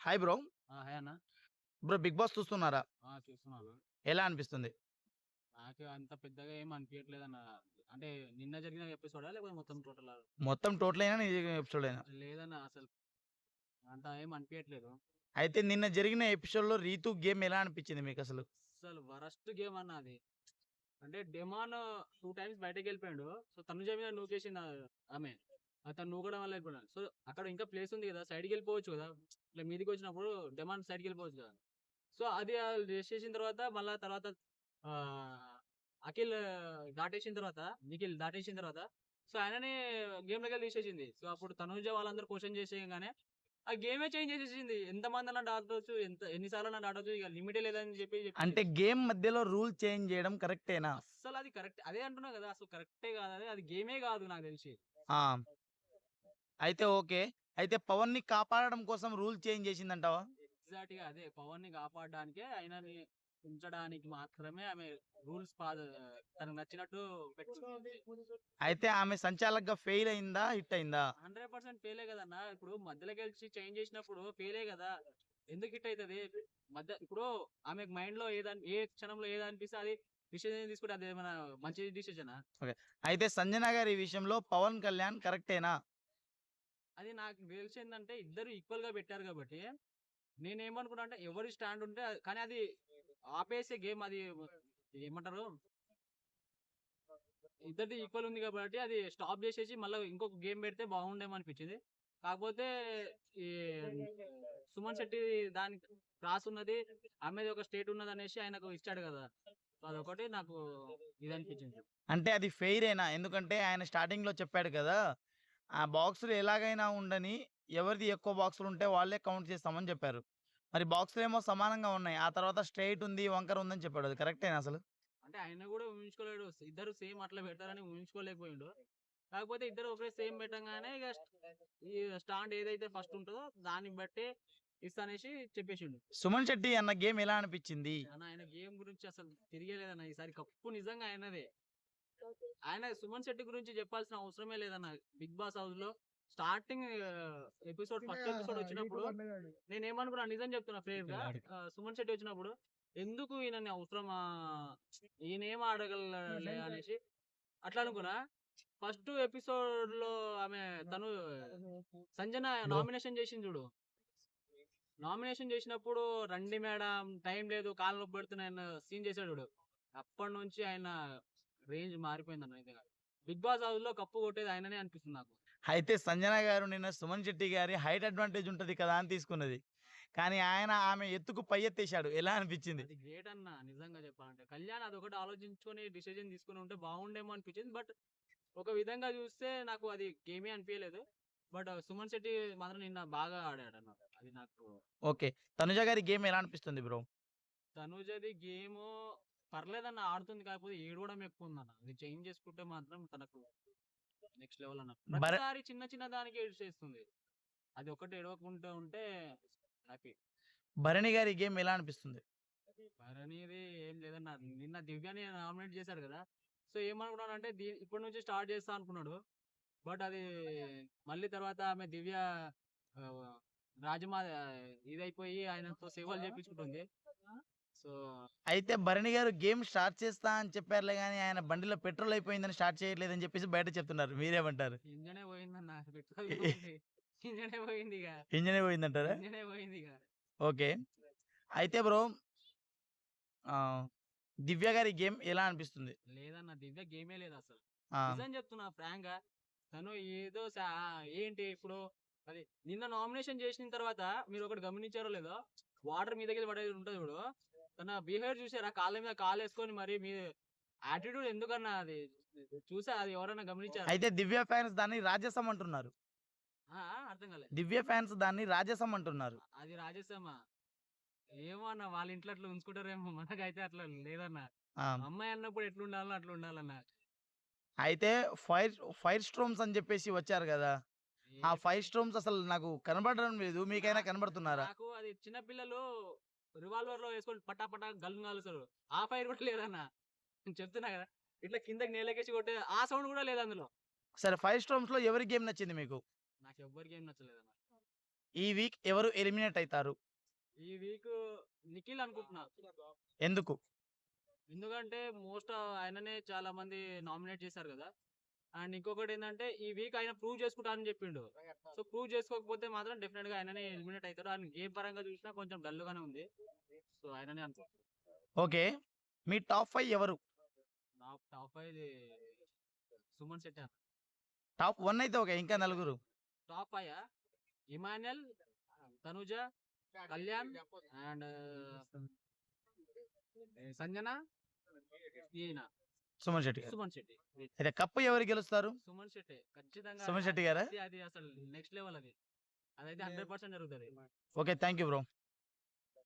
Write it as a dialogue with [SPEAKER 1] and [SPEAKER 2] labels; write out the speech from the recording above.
[SPEAKER 1] Hi bro.
[SPEAKER 2] Hi అన్న.
[SPEAKER 1] Bro 'big boss' చూస్తున్నారా?
[SPEAKER 2] చూస్తున్నాను.
[SPEAKER 1] ఎలా అనిపిస్తుంది?
[SPEAKER 2] నాకు అంత పెద్దగా ఏం అనిపియట్లేదన్న. అంటే నిన్న జరిగిన ఎపిసోడా? లేకపోతే మొత్తం టోటలా?
[SPEAKER 1] మొత్తం టోటలైనా నీ ఎపిసోడేనా?
[SPEAKER 2] లేదన్న అసలు. అంత ఏం అనిపియట్లేదు.
[SPEAKER 1] అయితే నిన్న జరిగిన ఎపిసోడ్‌లో 'రీతు' గేమ్ ఎలా అనిపించింది మీకసలు?
[SPEAKER 2] అసలు వరస్ట్ గేమ్ అన్న అది. అంటే డెమాన్ 2 టైమ్స్ బయటకెళ్ళిపోయిండు. సో, తనుజ మీద నూకేసింది ఆమె. అతను నూకడం వల్ల వెళ్ళిపోయాడు. సో, అక్కడ ఇంకా ప్లేస్ ఉంది కదా! సైడ్‌కెళ్ళిపోవచ్చు కదా! ఇట్లా మీదికొచ్చినప్పుడు డెమాన్ సైడ్‌కెళ్ళిపోవచ్చు కదా! సో, అది చేసేసిన తర్వాత మళ్ళా తర్వాత అఖిల్ దాటేసిన తర్వాత, నిఖిల్ దాటేసిన తర్వాత సో, ఆయననే గేమ్‌లోకెళ్ళి తీసేసింది. సో, అప్పుడు తనుజ వాళ్ళందరూ క్వెషన్ చేసేయంగానే ఆ గేమే చేంజ్ చేసేసింది. ఎంతమందన్నా దాటొచ్చు. ఎంత ఎన్ని సార్లన్నా దాటొచ్చు. ఇక లిమిటే లేదని చెప్పి.
[SPEAKER 1] అంటే గేమ్ మధ్యలో రూల్ చేంజ్ చేయడం కరెక్టేనా?
[SPEAKER 2] అస్సలది కరెక్ట్. అదే అంటున్నా కదా! అసలు కరెక్టే కాదది. అది గేమే కాదు నాకు తెలిసి.
[SPEAKER 1] అయితే ఓకే. అయితే పవన్‌ని కాపాడడం కోసం రూల్ చేంజ్ చేసిందంటావా?
[SPEAKER 2] ఎగ్జాక్ట్‌గా అదే. పవన్‌ని కాపాడడానికే ఆయనని ఉంచడానికి మాత్రమే ఆమె రూల్స్ తనకు నచ్చినట్టు.
[SPEAKER 1] అయితే ఆమె సంచాలకుగా ఫెయిల్ అయిందా? హిట్ అయిందా?
[SPEAKER 2] 100% ఫెయిలే కదన్న. ఇప్పుడు మధ్యలోకెళ్ళి చేంజ్ చేసినప్పుడు ఫెయిలే కదా! ఎందుకు హిట్ అయితది? మధ్య ఇప్పుడు ఆమెకు మైండ్‌లో ఏదని ఏ క్షణంలో ఏదనిపిస్తే అది డిసిషన్ తీసుకుంటే అదేమన్నా మంచి డిసిషనా?
[SPEAKER 1] అయితే సంజన గారి విషయంలో పవన్ కళ్యాణ్ కరెక్టేనా?
[SPEAKER 2] అది నాకు తెలిసిందంటే ఇద్దరు ఈక్వల్‌గా పెట్టారు కాబట్టి, నేనేమనుకున్నా అంటే ఎవరి స్టాండ్ ఉంటే కానీ అది ఆపేసే గేమ్ అది ఏమంటారు? ఇద్దరిది ఈక్వల్ ఉంది కాబట్టి అది స్టాప్ చేసేసి మళ్ళీ ఇంకొక గేమ్ పెడితే బాగుండేమో అనిపించింది. కాకపోతే ఈ సుమన్ శెట్టి దాని క్రాస్ ఉన్నది. ఆమెది ఒక స్టేట్ ఉన్నది అనేసి ఆయనకు ఇచ్చాడు కదా! అదొకటి నాకు ఇది అనిపించింది
[SPEAKER 1] అంటే అది ఫెయిర్ అయినా ఎందుకంటే ఆయన స్టార్టింగ్లో చెప్పాడు కదా! ఆ బాక్సులు ఎలాగైనా ఉండని ఎవరిది ఎక్కువ బాక్సులు ఉంటే వాళ్ళే కౌంట్ చేస్తామని చెప్పారు. మరి బాక్సులేమో సమానంగా ఉన్నాయి. ఆ తర్వాత స్ట్రెయిట్ ఉంది, వంకర ఉందని చెప్పాడు. అది కరెక్టేనా అసలు?
[SPEAKER 2] అంటే ఆయన కూడా ఊహించుకోలేడు. ఇద్దరు సేమ్ అట్లా పెడతారని ఊహించుకోలేకపోయిండు. కాకపోతే ఇద్దరు ఒకే సేమ్ పెట్టంగానే ఇగ ఈ స్టాండ్ ఏదైతే ఫస్ట్ ఉంటదో దాన్ని బట్టే ఇస్తా అనేసి చెప్పేసిండు.
[SPEAKER 1] సుమన్ శెట్టి అన్న గేమ్ ఎలా అనిపించింది?
[SPEAKER 2] అన్న ఆయన గేమ్ గురించి అసలు తిరిగేలేదన్న. ఈసారి కప్పు నిజంగా ఆయనదే. ఆయన సుమన్ శెట్టి గురించి చెప్పాల్సిన అవసరమే లేదన్న. 'బిగ్ బాస్' హౌస్‌లో స్టార్టింగ్ ఎపిసోడ్ ఫస్ట్ ఎపిసోడ్ వచ్చినప్పుడు నేనేమనుకున్నా నిజం చెప్తున్నా ఫెయిర్‌గా ఆహ్, సుమన్ శెట్టి వచ్చినప్పుడు ఎందుకు ఈయనని అవసరమా? ఈయనేం ఆడగలలే అనేసి అట్లా అనుకున్నా. ఫస్ట్ ఎపిసోడ్‌లో ఆమె తను సంజన నామినేషన్ చేసింది చూడు. నామినేషన్ చేసినప్పుడు రండి మేడం టైం లేదు కాళ్ళు నొప్పి అన్న సీన్ చేసాడు చూడు. అప్పటినుంచి ఆయన రేంజ్ మారిపోయిందన్న నిజంగా. 'బిగ్ బాస్' హౌస్‌లో కప్పు కొట్టేది ఆయననే అనిపిస్తుంది నాకు.
[SPEAKER 1] అయితే సంజన గారు నిన్న సుమన్ శెట్టి గారి హైట్ అడ్వాంటేజ్ ఉంటది కదా! అని తీసుకున్నది. కానీ ఆయన ఆమె ఎత్తుకు పై ఎత్తేసాడు. ఎలా అనిపించింది?
[SPEAKER 2] అది గ్రేట్ అన్న నిజంగా చెప్పాలంటే. కళ్యాణ్ అదొకటి ఆలోచించుకొని డిసిషన్ తీసుకొని ఉంటే బాగుండేమో అనిపించింది. బట్ ఒక విధంగా చూస్తే నాకు అది గేమే అనిపియలేదు. బట్ సుమన్ శెట్టి మాత్రం నిన్న బాగా ఆడాడన్న. అది నాకు
[SPEAKER 1] ఓకే. తనుజ గారి గేమ్ ఎలా అనిపిస్తుంది బ్రో?
[SPEAKER 2] తనుజది గేము పర్లేదన్న ఆడుతుంది. కాకపోతే ఏడవడం ఎక్కువుందన్న. అది చేంజ్ చేసుకుంటే మాత్రం తనకు నెక్స్ట్ లెవెల్ అన్న. ప్రతిసారి చిన్న చిన్న దానికి ఏడ్చేస్తుంది. అది ఒక్కటి ఏడవకుంటా ఉంటే హ్యాపీ.
[SPEAKER 1] భరణి గారి గేమ్ ఎలా అనిపిస్తుంది?
[SPEAKER 2] భరణిది ఏం లేదన్న. నిన్న దివ్యని నామినేట్ చేసాడు కదా! సో, ఏమనుకున్నానంటే దీ ఇప్పటి నుంచి స్టార్ట్ చేస్తా అనుకున్నాడు. బట్ అది మళ్ళీ తర్వాత ఆమె దివ్య రాజమా ఇదైపోయి ఆయనతో సేవలు చేపించుకుంటుంది. సో
[SPEAKER 1] అయితే భరణి గారు గేమ్ స్టార్ట్ చేస్తా అని చెప్పారులే గానీ ఆయన బండిలో పెట్రోల్ అయిపోయిందని స్టార్ట్ చేయట్లేదని చెప్పేసి బయట చెప్తున్నారు. మీరేమంటారు?
[SPEAKER 2] ఇంజనే పోయిందన్న. పెట్రోల్ పోయింది. ఇంజనే.
[SPEAKER 1] ఇంజినే పోయిందంటారా?
[SPEAKER 2] ఇంజనే పోయిందిగ.
[SPEAKER 1] ఓకే. అయితే బ్రో దివ్య గారి గేమ్ ఎలా అనిపిస్తుంది?
[SPEAKER 2] లేదన్న. దివ్య గేమే లేదసలు.
[SPEAKER 1] ఆ!
[SPEAKER 2] నిజం చెప్తున్నా ఫ్రాంక్‌గా. తను ఏదో ఏంటి ఇప్పుడు అది నిన్న నామినేషన్ చేసిన తర్వాత మీరొకటి గమనించారో లేదో వాటర్ మీదకెళ్ళి పడేది ఉంటది చూడు. తన బిహేవియర్ చూసారా? కాళ్ళ మీద కాలేసుకొని మరి మీ యాటిట్యూడ్ ఎందుకన్నా అది చూసా అది ఎవరైనా గమనించారా?
[SPEAKER 1] అయితే దివ్య ఫ్యాన్స్ దాన్ని రాజసం అంటున్నారు.
[SPEAKER 2] అర్థం కాలే.
[SPEAKER 1] దివ్య ఫ్యాన్స్ దాన్ని రాజసం అంటున్నారు.
[SPEAKER 2] అది రాజసమా? ఏమో అన్న వాళ్ళ ఇంట్లో అట్లా ఉంచుకుంటారేమో. మనకైతే అట్లా లేదన్న. అమ్మాయి అన్నప్పుడు ఎట్లుండాలో అట్లా ఉండాలన్న.
[SPEAKER 1] అయితే ఫైర్ ఫైర్ స్టోర్మ్స్ అని చెప్పేసి వచ్చారు గదా! ఆ ఫైర్ స్టోర్మ్స్ అసలు నాకు కనబడడం లేదు. మీకైనా కనబడుతున్నారా?
[SPEAKER 2] నాకు అది చిన్న పిల్లలు రివాల్వర్‌లో వేసుకొని పటా పటా గన్ కాలుస్తారు. ఆ ఫైర్ కూడా లేదన్న. నేను చెప్తున్నా కదా! ఇట్లా కిందకి నేలకేసి కొట్టే ఆ సౌండ్ కూడా లేదు అందులో.
[SPEAKER 1] సరే ఫైర్ స్టోర్మ్స్‌లో ఎవరి గేమ్ నచ్చింది మీకు?
[SPEAKER 2] నాకు ఎవ్వరి గేమ్ నచ్చలేదన్న.
[SPEAKER 1] ఈ వీక్ ఎవరు ఎలిమినేట్ అవుతారు
[SPEAKER 2] ఈ వీక్ నిఖిల్ అనుకుంటున్నా
[SPEAKER 1] ఎందుకు
[SPEAKER 2] ఎందుకంటే మోస్ట్ ఆయననే చాలా మంది నామినేట్ చేశారు కదా అండ్ ఇంకొకటి ఏంటంటే ఈ వీక్ ఆయన ప్రూవ్ చేసుకుంటా అని చెప్పిండు సో ప్రూవ్ చేసుకోకపోతే మాత్రం డెఫినెట్గా ఆయననే ఎలిమినేట్ అవుతాడు. అండ్ గేమ్ పరంగా చూసినా కొంచెం డల్ గానే ఉంది. సో ఆయననే అనుకో
[SPEAKER 1] ఓకే. మీ టాప్ ఫైవ్ ఎవరు?
[SPEAKER 2] నా top five Suman Shetty
[SPEAKER 1] top one అయితే ఓకే ఇంకా నలుగురు.
[SPEAKER 2] Top five? Emmanuel Tanuja Kalyan and Sanjana? ఈయన.
[SPEAKER 1] సుమన్ శెట్టి గారు.
[SPEAKER 2] సుమన్ శెట్టి.
[SPEAKER 1] అయితే కప్పు ఎవరు గెలుస్తారు?
[SPEAKER 2] సుమన్ శెట్టి. ఖచ్చితంగా
[SPEAKER 1] సుమన్ శెట్టి గారా?
[SPEAKER 2] అది- అది అసలు నెక్స్ట్ లెవెల్ అది. అదైతే హండ్రెడ్ పర్సెంట్ జరుగుతుంది.
[SPEAKER 1] Okay thank you bro.